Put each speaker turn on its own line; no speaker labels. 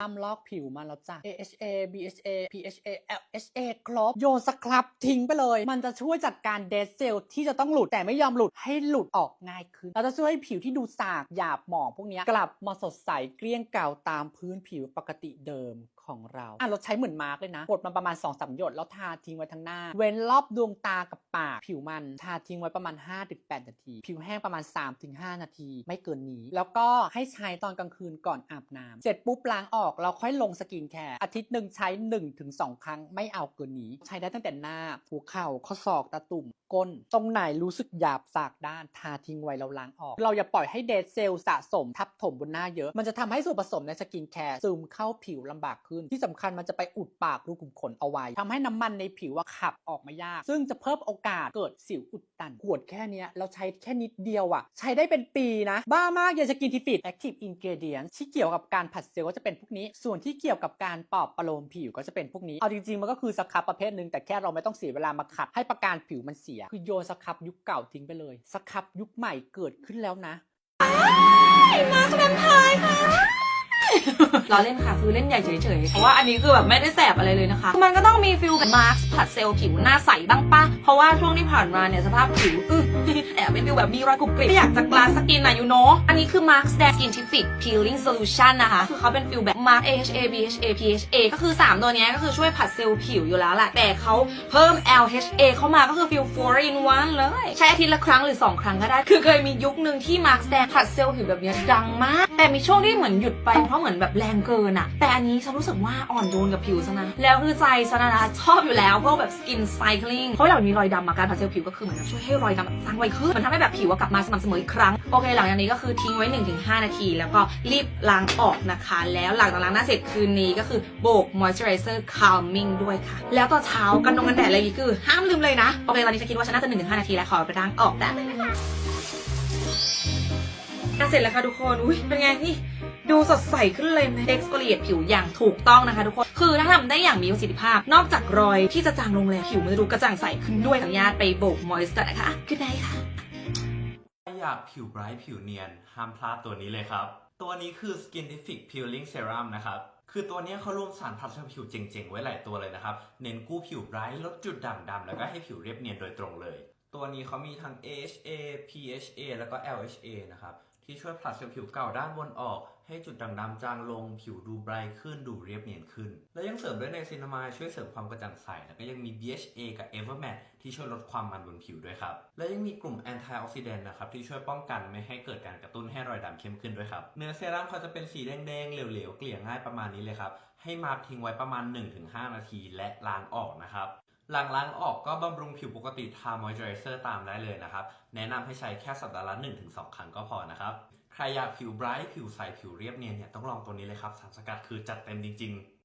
ตามลอกผิวมาแล้วจ้ะ AHA BHA PHA LHA ครบ โยนสครับทิ้งไปเลย มันจะช่วยจัดการเดดเซลล์ที่จะต้องหลุดแต่ไม่ยอมหลุดให้หลุดออกง่ายขึ้นเราจะช่วยให้ผิวที่ดูสากหยาบหมองพวกนี้กลับมาสดใสเกลี้ยงเก่าตามพื้นผิวปกติเดิม ของเราอะเราใช้เหมือนมาร์กเลยนะกดมาประมาณ2อสหยดแล้วทาทิ้งไว้ทั้งหน้า เว้นรอบดวงตากับปาก ผิวมันทาทิ้งไว้ประมาณ 5-8 นาที ผิวแห้งประมาณ 3-5 นาที ไม่เกินนี้ แล้วก็ให้ใช้ตอนกลางคืนก่อนอาบน้ำเสร็จปุ๊บล้างออกเราค่อยลงสกินแคร์อาทิตย์หนึ่งใช้ 1-2 ครั้งไม่เอาเกินนี้ ใช้ได้ตั้งแต่หน้าหัวเข่าข้อศอกตาตุ่ม ก้น ตรงไหนรู้สึกหยาบสากด้านทาทิ้งไว้แล้วล้างออก เราอย่าปล่อยให้เดดเซลล์สะสมทับถมบนหน้าเยอะ มันจะทำให้ส่วนผสมในสกินแคร์ซึมเข้าผิวลำบากขึ้น ที่สำคัญมันจะไปอุดปากรูขุมขนเอาไว้ทำให้น้ำมันในผิวว่าขับออกมายาก ซึ่งจะเพิ่มโอกาสเกิดสิวอุดตัน ขวดแค่เนี้ยเราใช้แค่นิดเดียวอะใช้ได้เป็นปีนะ บ้ามากยาสกินทิฟิตแอคทีฟอินเกเดียนที่เกี่ยวกับการผัดเซลล์ก็จะเป็นพวกนี้ ส่วนที่เกี่ยวกับการปอบประโลมผิวก็จะเป็นพวกนี้ เอาจริงๆมันก็คือสครับประเภทหนึ่งแต่แค่เราไม่ต้องเสียเวลามาขัดให้ประการผิวมันเสียคือโยนสครับยุคเก่าทิ้งไปเลยสครับยุคใหม่เกิดขึ้นแล้วนะ
มาสแตนพายค่ะ เราเล่นค่ะคือเล่นใหญ่เฉยๆ เพราะว่าอันนี้คือแบบไม่ได้แสบอะไรเลยนะคะ มันก็ต้องมีฟิลแบบมาร์คผัดเซลล์ผิวหน้าใสบ้างปะเพราะว่าช่วงที่ผ่านมาเนี่ยสภาพผิวอึแอบเป็นฟิลแบบมีรอยกรุบกริบไม่อยากจะกลาสกินนะยูโนอันนี้คือ Mark Stand Scientific Peeling Solution นะคะ คือเขาเป็นฟิลแบบ Mark AHA BHA PHA ก็คือ 3 ตัวเนี้ยก็คือช่วยผัดเซลล์ผิวอยู่แล้วแหละแต่เขาเพิ่ม LHA เข้ามาก็คือฟิล4 in 1เลย ใช้อาทิตย์ละครั้งหรือ 2 ครั้งก็ได้ คือเคยมียุคหนึ่งที่ Mark Stand ผัดเซลล์ผิวแบบนี้ดังมาก แต่มีช่วงที่เหมือนหยุดไปเพราะเหมือนแบบแรงเกินอะแต่อันนี้ฉันรู้สึกว่าอ่อนโยนกับผิวซะนะ แล้วคือใจซะนะนะชอบอยู่แล้วพวกแบบ skin cycling เพราะเวลามีรอยดำมาการผัดเซลล์ผิวก็คือเหมือนกับช่วยให้รอยดำแบบจางไวขึ้นมันทำให้แบบผิวกลับมาสม่ำเสมออีกครั้งโอเคหลังจากนี้ก็คือทิ้งไว้ 1-5 นาที แล้วก็รีบล้างออกนะคะ แล้วหลังจากล้างหน้าเสร็จคืนนี้ก็คือโบก moisturizer calming ด้วยค่ะ แล้วตอนเช้ากันนงกันแดดอะไรอย่างงี้คือ ห้ามลืมเลยนะ โอเค ตอนนี้ฉันคิดว่าฉันน่าจะ1-5 นาทีแล้วขอไปล้างออกได้เลยนะคะเสร็จแล้วค่ะทุกคน อุ้ยเป็นไงนี่ ดูสดใสขึ้นเลยไหม exfoliate ผิวอย่างถูกต้องนะคะทุกคน คือถ้าทำได้อย่างมีประสิทธิภาพ นอกจากรอยที่จะจางลงแล้ว ผิวมันจะดูกระจ่างใสขึ้นด้วยขออนุญาตไปโบก moisture นะคะ good night ค่ะ
ถ้าอยากผิวไบรท์ผิวเนียน ห้ามพลาดตัวนี้เลยครับ ตัวนี้คือ Skinific Peeling Serum นะครับคือตัวนี้เขารวมสารพัดผิวเจ๋งๆ ไว้หลายตัวเลยนะครับ เน้นกู้ผิวไบรท์ลดจุดด่างดำแล้วก็ให้ผิวเรียบเนียนโดยตรงเลย ตัวนี้เขามีทั้ง AHA PHA แล้วก็ LHA นะครับ ที่ช่วยผลัดเซลล์ผิวเก่าด้านบนออก ให้จุดด่างดำจางลง ผิวดูไบรท์ขึ้นดูเรียบเนียนขึ้น และยังเสริมด้วยในซินามายช่วยเสริมความกระจ่างใส แล้วก็ยังมี BHA กับ e v e r m a t t ที่ช่วยลดความมันบนผิวด้วยครับ และยังมีกลุ่ม antioxidant นต์นะครับที่ช่วยป้องกันไม่ให้เกิดการกระตุ้นให้รอยดำเข้มขึ้นด้วยครับเนื้อเซรั่มเขาจะเป็นสีแดงๆเหลวๆเกลี่ยง่ายประมาณนี้เลยครับให้มาทิ้งไว้ประมาณ 1-5 นาทีและล้างออกนะครับ หลังล้างออกก็บำรุงผิวปกติทามอยเจอร์เซอร์ตามได้เลยนะครับ แนะนำให้ใช้แค่สัปดาห์ละ 1-2 ครั้งก็พอนะครับ ใครอยากผิวไบรท์ผิวใส ผิวเรียบเนียนเนี่ยต้องลองตัวนี้เลยครับสารสกัดคือจัดเต็มจริงๆ